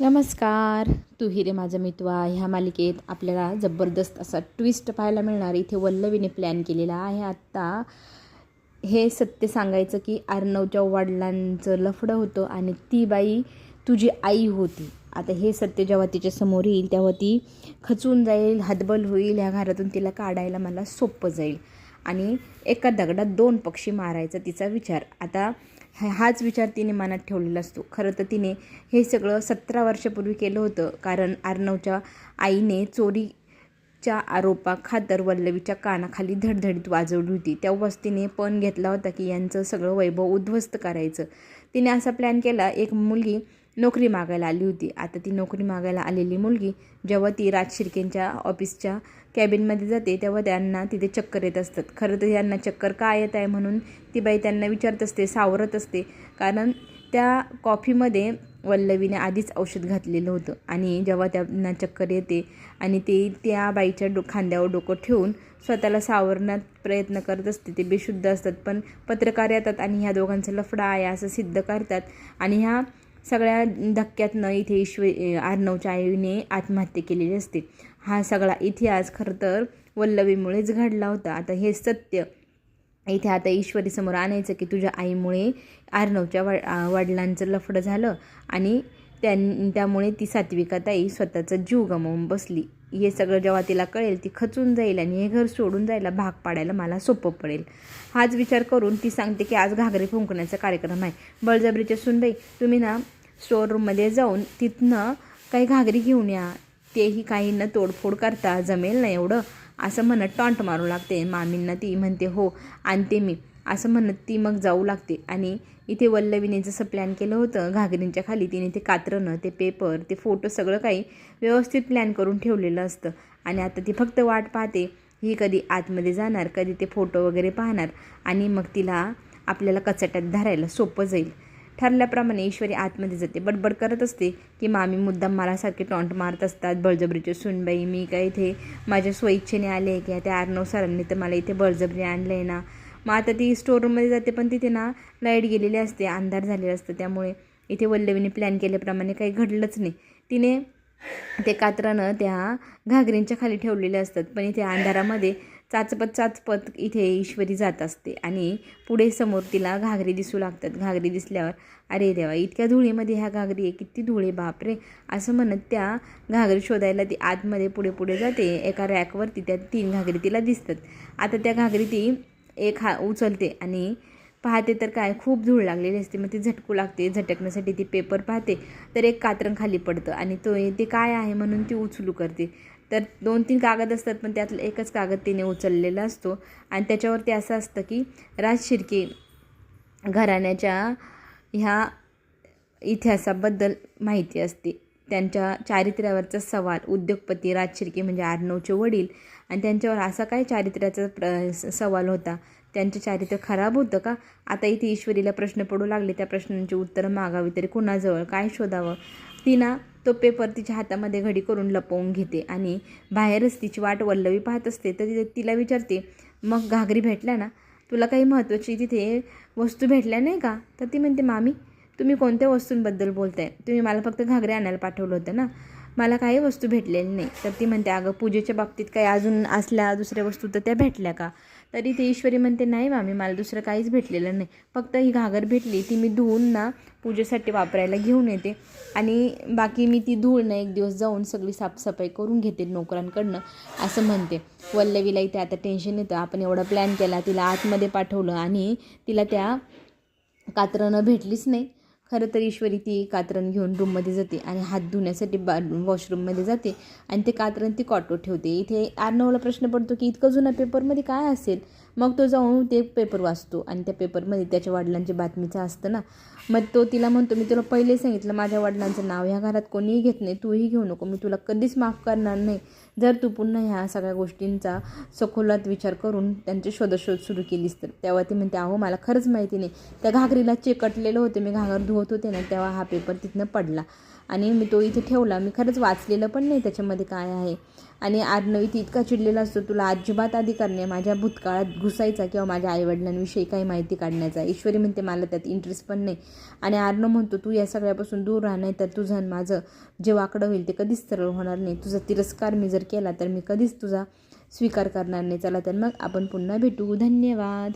नमस्कार. तू हिरे माझा मितवा. ह्या मालिकेत आपल्याला जबरदस्त असा ट्विस्ट पाहायला मिळणार. इथे वल्लवीने प्लॅन केलेला आहे. आत्ता हे सत्य सांगायचं की अर्णवच्या वडिलांचं लफडं होतं आणि ती बाई तुझी आई होती. आता हे सत्य जेव्हा तिच्या समोर येईल तेव्हा ती खचून जाईल हदबल होईल ह्या घरातून तिला काढायला मला सोपं जाईल. आणि एका दगडात दोन पक्षी मारायचा तिचा विचार. आता हाच विचार तिने मनात ठेवलेला असतो. खरं तर तिने हे सगळं सतरा वर्षापूर्वी केलं होतं. कारण आर्णवच्या आईने चोरीच्या आरोपाखातर वल्लवीच्या कानाखाली धडधडीत वाजवली होती. तेव्हाच तिने पण घेतला होता की यांचं सगळं वैभव उद्ध्वस्त करायचं. तिने असा प्लॅन केला एक मुलगी नोकरी मागायला आली होती. आता ती नोकरी मागायला आलेली मुलगी जेव्हा ती राज शिर्केंच्या ऑफिसच्या कॅबिनमध्ये जाते तेव्हा त्यांना तिथे चक्कर येत असतात. खरं तर यांना चक्कर का येत आहे म्हणून ती बाई त्यांना विचारत असते सावरत असते. कारण त्या कॉफीमध्ये वल्लवीने आधीच औषध घातलेलं होतं आणि जेव्हा त्यांना चक्कर येते आणि ते त्या बाईच्या डो खांद्यावर डोकं ठेवून स्वतःला सावरण्यात प्रयत्न करत असते ते बेशुद्ध असतात. पण पत्रकार येतात आणि ह्या दोघांचं लफडा आहे असं सिद्ध करतात. आणि ह्या सगळ्या धक्क्यातनं इथे ईश्वरी आर्णवच्या आईने आत्महत्या केलेली असते. हा सगळा इतिहास खरं तर वल्लवीमुळेच घडला होता. आता हे सत्य इथे आता ईश्वरीसमोर आणायचं की तुझ्या आईमुळे आर्णवच्या वडिलांचं लफडं झालं आणि त्यां त्यामुळे ती सात्विकाताई स्वतःचा जीव गमावून बसली. हे सगळं जेव्हा तिला कळेल ती खचून जाईल आणि हे घर सोडून जायला भाग पाडायला मला सोपं पडेल. हाच विचार करून ती सांगते की आज घागरे फुंकण्याचा कार्यक्रम आहे. बळजबरीच्या सुनबाई तुम्ही ना स्टोअररूममध्ये जाऊन तिथनं काही घागरी घेऊन या. तेही काहींना तोडफोड करता जमेल ना एवढं? असं म्हणत टॉन्ट मारू लागते. मामींना ती म्हणते हो आणते मी. असं म्हणत ती मग जाऊ लागते. आणि इथे वल्लवीने जसं प्लॅन केलं होतं घागरींच्या खाली तिने ते कात्रणं ते पेपर ते फोटो सगळं काही व्यवस्थित प्लॅन करून ठेवलेलं असतं. आणि आता ती फक्त वाट पाहते. ही कधी आतमध्ये जाणार कधी ते फोटो वगैरे पाहणार. आणि मग तिला आपल्याला कचाट्यात धरायला सोपं जाईल. ठरल्याप्रमाणे ईश्वरी आतमध्ये जाते. बडबड करत असते की मामी मुद्दाम मला सारखे टॉन्ट मारत असतात. बळजबरीचे सुनबाई मी काय इथे माझ्या स्वइच्छेने आले की त्या अर्णव सरांनी तर मला इथे बळजबरी आणलं आहे ना? मग आता ती स्टोर रूममध्ये जाते पण तिथे ना लाइट गेलेली असते अंधार झालेलं असतं. त्यामुळे इथे वल्लवीने प्लॅन केल्याप्रमाणे काही घडलंच नाही. तिने ते कात्रानं त्या घागरींच्या खाली ठेवलेले असतात पण इथे अंधारामध्ये चाचपत चाचपत इथे ईश्वरी जात असते आणि पुढे समोर तिला घागरी दिसू लागतात. घागरी दिसल्यावर अरे देवा इतक्या धुळीमध्ये ह्या घागरी आहे किती धुळे बापरे असं म्हणत त्या घागरी शोधायला ती आतमध्ये पुढे पुढे जाते. एका रॅकवरती त्या तीन घागरी तिला दिसतात. आता त्या घागरी ती एक हा उचलते आणि पाहते तर काय खूप धूळ लागलेली असते. मग ती झटकू लागते. झटकण्यासाठी ती पेपर पाहते. तर एक कात्रण खाली पडतं आणि तो ते काय आहे? म्हणून ती उचलू करते. तर दोन तीन कागद असतात पण त्यातलं एकच कागद तिने उचललेला असतो. आणि त्याच्यावरती असं असतं की राज शिर्के घराण्याच्या ह्या इतिहासाबद्दल माहिती असते. त्यांच्या चारित्र्यावरचा सवाल उद्योगपती राज शिर्के म्हणजे आर्णवचे वडील. आणि त्यांच्यावर असा काय चारित्र्याचा प्र स- सवाल होता? त्यांचे चारित्र्य खराब होतं का? आता इथे ईश्वरीला प्रश्न पडू लागले त्या प्रश्नांची उत्तरं मागावी तरी कुणाजवळ? काय शोधावं? ती ना तो पेपर तिच्या हातामध्ये घडी करून लपवून घेते आणि बाहेरच तिची वाट वल्लवी पाहत असते तर तिला विचारते मग घागरी भेटल्या ना? तुला काही महत्त्वाची तिथे वस्तू भेटल्या नाही का? तर ती म्हणते मामी तुम्ही कोणत्या वस्तूंबद्दल बोलताय? तुम्ही मला फक्त घागरे आणायला पाठवलं होतं ना? मला काही वस्तू भेटलेली नाही. तर ती म्हणते अगं पूजेच्या बाबतीत काही अजून असल्या दुसऱ्या वस्तू तर त्या भेटल्या का? तरी ते ईश्वरी म्हणते नाही मामी मला दुसरं काहीच भेटलेलं नाही. फक्त ही घागर भेटली ती मी धुवून ना पूजेसाठी वापरायला घेऊन येते. आणि बाकी मी ती धूळ ना एक दिवस जाऊन सगळी साफसफाई करून घेते नोकरांकडनं असं म्हणते. वल्लवीला इथे आता टेन्शन येतं. आपण एवढा प्लॅन केला तिला आतमध्ये पाठवलं आणि तिला त्या कातरणं भेटलीच नाही. खरं तर ईश्वरी ती कातरण घेऊन रूममध्ये जाते आणि हात धुण्यासाठी बा वॉशरूममध्ये जाते आणि ते कातरण ती कॉटो ठेवते. इथे आर्नवला प्रश्न पडतो की इतकं जुना पेपरमध्ये काय असेल? मग तो जाऊन ते पेपर वाचतो आणि त्या पेपरमध्ये त्याच्या वडिलांची बातमीचं असतं ना. मग तो तिला म्हणतो मी तुला पहिले सांगितलं माझ्या वडिलांचं नाव ह्या घरात कोणीही घेत नाही तूही घेऊ नको मी तुला कधीच माफ करणार नाही. जर तू पुन्हा ह्या सगळ्या गोष्टींचा सखोलात विचार करून त्यांचे शोधशोध सुरू केलीस तर. तेव्हा ती म्हणते अहो मला खरंच माहिती नाही. त्या घागरीला चेकटलेलं होते मी घागर धुवत होते ना तेव्हा हा पेपर तिथनं पडला. आणि मी तो इथे ठेवला. मी खरंच वाचलेलं पण नाही त्याच्यामध्ये काय आहे. आणि आर्नवी इथे इतका चिडलेला असतो तुला अजिबात अधिकार नाही. माझ्या भूतकाळात घुसायचा किंवा माझ्या आईवडिलांविषयी काही माहिती काढण्याचा. ईश्वरी म्हणते मला त्यात इंटरेस्ट पण नाही. आणि आर्नव म्हणतो तू या सगळ्यापासून दूर राहणार नाही तर तुझं आणि माझं जे वाकडं होईल ते कधीच सरळ होणार नाही. तुझा तिरस्कार मी जर केला तर मी कधीच तुझा स्वीकार करणार नाही. चला तर मग आपण पुन्हा भेटू. धन्यवाद.